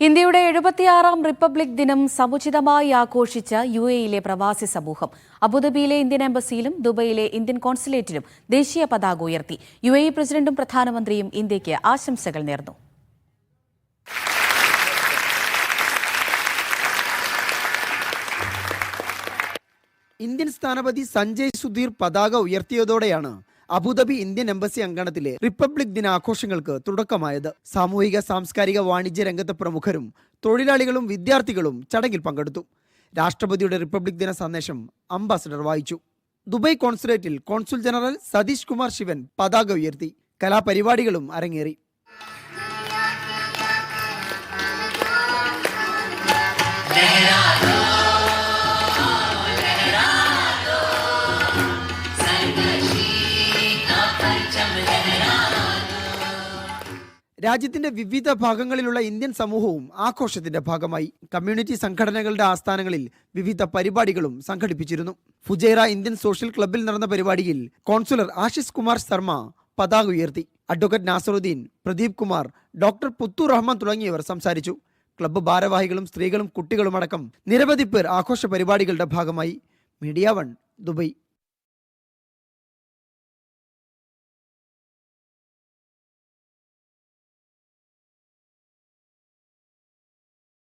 ഇന്ത്യയുടെ എഴുപത്തിയാറാം റിപ്പബ്ലിക് ദിനം സമുചിതമായി ആഘോഷിച്ച യു എയിലെ പ്രവാസി സമൂഹം. അബുദാബിയിലെ ഇന്ത്യൻ എംബസിയിലും ദുബൈയിലെ ഇന്ത്യൻ കോൺസുലേറ്റിലും ദേശീയ പതാക ഉയർത്തി. യു എ പ്രസിഡന്റും പ്രധാനമന്ത്രിയും ഇന്ത്യയ്ക്ക് ആശംസകൾ നേർന്നു. ഇന്ത്യൻ സ്ഥാനപതി സഞ്ജയ് സുധീർ പതാക ഉയർത്തിയതോടെയാണ് അബുദാബി ഇന്ത്യൻ എംബസി അങ്കണത്തിലെ റിപ്പബ്ലിക് ദിനാഘോഷങ്ങൾക്ക് തുടക്കമായത്. സാമൂഹിക സാംസ്കാരിക വാണിജ്യ രംഗത്തെ പ്രമുഖരും തൊഴിലാളികളും വിദ്യാർത്ഥികളും ചടങ്ങിൽ പങ്കെടുത്തു. രാഷ്ട്രപതിയുടെ റിപ്പബ്ലിക് ദിന സന്ദേശം അംബാസഡർ വായിച്ചു. ദുബൈ കോൺസുലേറ്റിൽ കോൺസുൽ ജനറൽ സതീഷ് കുമാർ ശിവൻ പതാക ഉയർത്തി. കലാപരിപാടികളും അരങ്ങേറി. രാജ്യത്തിന്റെ വിവിധ ഭാഗങ്ങളിലുള്ള ഇന്ത്യൻ സമൂഹവും ആഘോഷത്തിന്റെ ഭാഗമായി. കമ്മ്യൂണിറ്റി സംഘടനകളുടെ ആസ്ഥാനങ്ങളിൽ വിവിധ പരിപാടികളും സംഘടിപ്പിച്ചിരുന്നു. ഫുജൈറ ഇന്ത്യൻ സോഷ്യൽ ക്ലബിൽ നടന്ന പരിപാടിയിൽ കോൺസുലർ ആശിഷ് കുമാർ ശർമ്മ പതാക ഉയർത്തി. അഡ്വക്കേറ്റ് നാസറുദ്ദീൻ പ്രദീപ് കുമാർ ഡോക്ടർ പുത്തു റഹ്മാൻ തുടങ്ങിയവർ സംസാരിച്ചു. ക്ലബ്ബ് ഭാരവാഹികളും സ്ത്രീകളും കുട്ടികളുമടക്കം നിരവധി പേർ ആഘോഷ പരിപാടികളുടെ ഭാഗമായി. Media one Dubai.